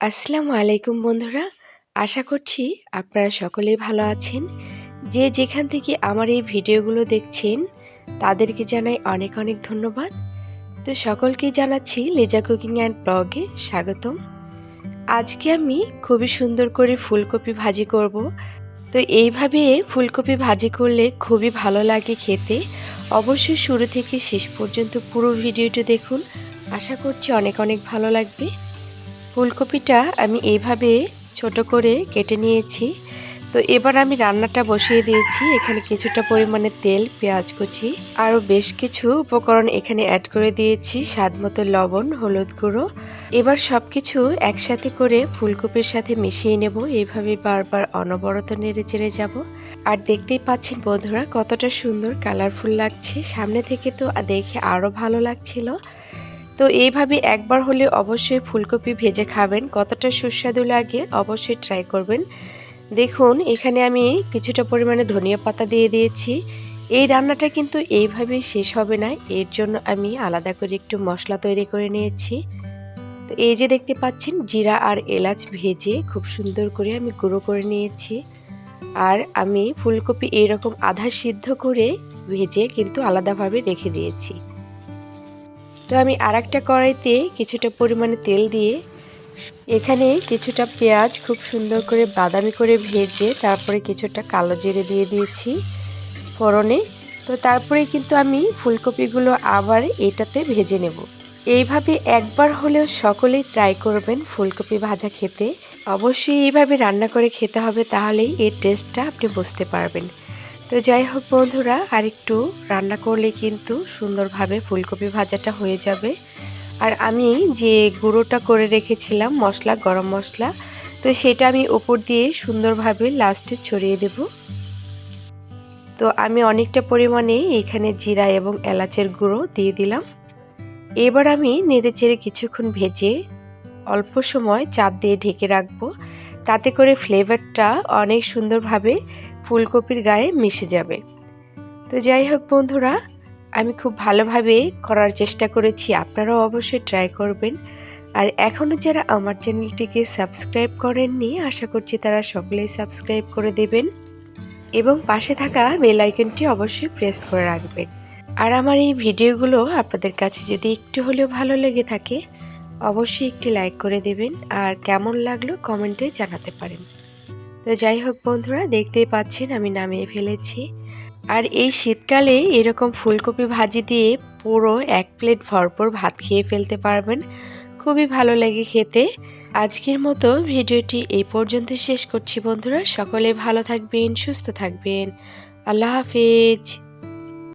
আসসালামু আলাইকুম বন্ধুরা। আশা করছি আপনারা সকলেই ভালো আছেন। যে যেখান থেকে আমার এই ভিডিওগুলো দেখছেন, তাদেরকে জানাই অনেক অনেক ধন্যবাদ। তো সকলকে জানাচ্ছি লেজা কুকিং অ্যান্ড ব্লগে স্বাগতম। আজকে আমি খুবই সুন্দর করে ফুলকপি ভাজি করব। তো এইভাবে ফুলকপি ভাজি করলে খুবই ভালো লাগে খেতে। অবশ্যই শুরু থেকে শেষ পর্যন্ত পুরো ভিডিওটি দেখুন। আশা করছি অনেক অনেক ভালো লাগবে। ফুলকপিটা আমি এইভাবে ছোট করে কেটে নিয়েছি। তো এবার আমি রান্নাটা বসিয়ে দিয়েছি। এখানে কিছুটা পরিমাণে তেল, পেঁয়াজ কুচি, আরও বেশ কিছু উপকরণ এখানে অ্যাড করে দিয়েছি। স্বাদ মতো লবণ, হলুদ গুঁড়ো। এবার সব কিছু একসাথে করে ফুলকপির সাথে মিশিয়ে নেব। এইভাবে বারবার অনবরত নেড়ে চেড়ে যাব। আর দেখতেই পাচ্ছেন বন্ধুরা, কতটা সুন্দর, কালারফুল লাগছে। সামনে থেকে তো দেখে আরও ভালো লাগছিল। তো এইভাবে একবার হলে অবশ্যই ফুলকপি ভেজে খাবেন। কতটা সুস্বাদু লাগে অবশ্যই ট্রাই করবেন। দেখুন, এখানে আমি কিছুটা পরিমাণে ধনিয়া পাতা দিয়ে দিয়েছি। এই রান্নাটা কিন্তু এইভাবে শেষ হবে না। এর জন্য আমি আলাদা করে একটু মশলা তৈরি করে নিয়েছি। তো এই যে দেখতে পাচ্ছেন, জিরা আর এলাচ ভেজে খুব সুন্দর করে আমি গুঁড়ো করে নিয়েছি। আর আমি ফুলকপি এইরকম আধা সিদ্ধ করে ভেজে কিন্তু আলাদাভাবে রেখে দিয়েছি। তো আমি আর একটা কড়াইতে কিছুটা পরিমাণে তেল দিয়ে এখানে কিছুটা পেঁয়াজ খুব সুন্দর করে বাদামি করে ভেজে তারপরে কিছুটা কালো জিরে দিয়ে দিয়েছি ফোড়নে। তো তারপরে কিন্তু আমি ফুলকপিগুলো আবার এটাতে ভেজে নেব। এইভাবে একবার হলেও সকলেই ট্রাই করবেন ফুলকপি ভাজা খেতে। অবশ্যই এইভাবে রান্না করে খেতে হবে তাহলেই এর টেস্টটা আপনি বুঝতে পারবেন। তো যাই হোক বন্ধুরা, আরেকটু রান্না করলে কিন্তু সুন্দরভাবে ফুলকপি ভাজাটা হয়ে যাবে। আর আমি যে গুঁড়োটা করে রেখেছিলাম, মশলা, গরম মশলা, তো সেটা আমি ওপর দিয়ে সুন্দরভাবে লাস্টে ছড়িয়ে দেব। তো আমি অনেকটা পরিমাণে এখানে জিরা এবং এলাচের গুঁড়ো দিয়ে দিলাম। এবার আমি নেড়ে চেড়ে কিছুক্ষণ ভেজে অল্প সময় চাপ দিয়ে ঢেকে রাখব। তাতে করে ফ্লেভারটা অনেক সুন্দরভাবে ফুলকপির গায়ে মিশে যাবে। তো যাই হোক বন্ধুরা, আমি খুব ভালোভাবে করার চেষ্টা করেছি, আপনারাও অবশ্যই ট্রাই করবেন। আর এখনও যারা আমার চ্যানেলটিকে সাবস্ক্রাইব করেননি, আশা করছি তারা সকলেই সাবস্ক্রাইব করে দেবেন। এবং পাশে থাকা বেল আইকনটি অবশ্যই প্রেস করে রাখবেন। আর আমার এই ভিডিওগুলো আপনাদের কাছে যদি একটু হলেও ভালো লেগে থাকে, অবশ্যই একটি লাইক করে দেবেন। আর কেমন লাগল কমেন্টে জানাতে পারেন। তো যাই হোক বন্ধুরা, দেখতেই পাচ্ছেন আমি নামিয়ে ফেলেছি। আর এই শীতকালে এরকম ফুলকপি ভাজি দিয়ে পুরো এক প্লেট ভরপুর ভাত খেয়ে ফেলতে পারবেন। খুবই ভালো লাগে খেতে। আজকের মতো ভিডিওটি এই পর্যন্ত শেষ করছি বন্ধুরা। সকলে ভালো থাকবেন, সুস্থ থাকবেন। আল্লাহ হাফেজ।